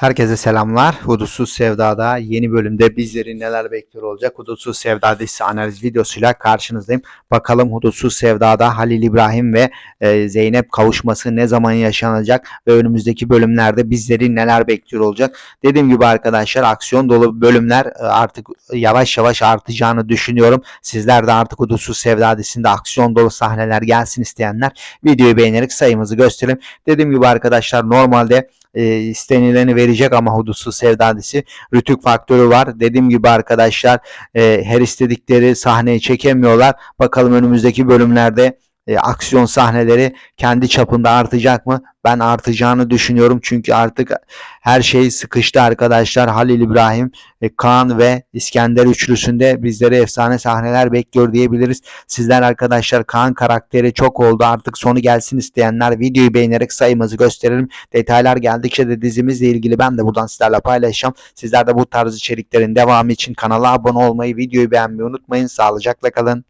Herkese selamlar. Hudutsuz Sevda'da yeni bölümde bizleri neler bekliyor olacak? Hudutsuz Sevda dizisi analiz videosuyla karşınızdayım. Bakalım Hudutsuz Sevda'da Halil İbrahim ve e, Zeynep kavuşması ne zaman yaşanacak ve önümüzdeki bölümlerde bizleri neler bekliyor olacak? Dediğim gibi arkadaşlar aksiyon dolu bölümler e, artık yavaş yavaş artacağını düşünüyorum. Sizler de artık Hudutsuz Sevda dizisinde aksiyon dolu sahneler gelsin isteyenler videoyu beğenerek sayımızı gösterelim. Dediğim gibi arkadaşlar normalde e, istenileni verecek ama hudutsuz sevdadisi rütük faktörü var. Dediğim gibi arkadaşlar e, her istedikleri sahneyi çekemiyorlar. Bakalım önümüzdeki bölümlerde e, aksiyon sahneleri kendi çapında artacak mı? Ben artacağını düşünüyorum çünkü artık her şey sıkıştı arkadaşlar. Halil İbrahim, e, Kaan ve İskender üçlüsünde bizleri efsane sahneler bekliyor diyebiliriz. Sizler arkadaşlar Kaan karakteri çok oldu. Artık sonu gelsin isteyenler videoyu beğenerek sayımızı gösterelim. Detaylar geldikçe de dizimizle ilgili ben de buradan sizlerle paylaşacağım. Sizler de bu tarz içeriklerin devamı için kanala abone olmayı, videoyu beğenmeyi unutmayın. Sağlıcakla kalın.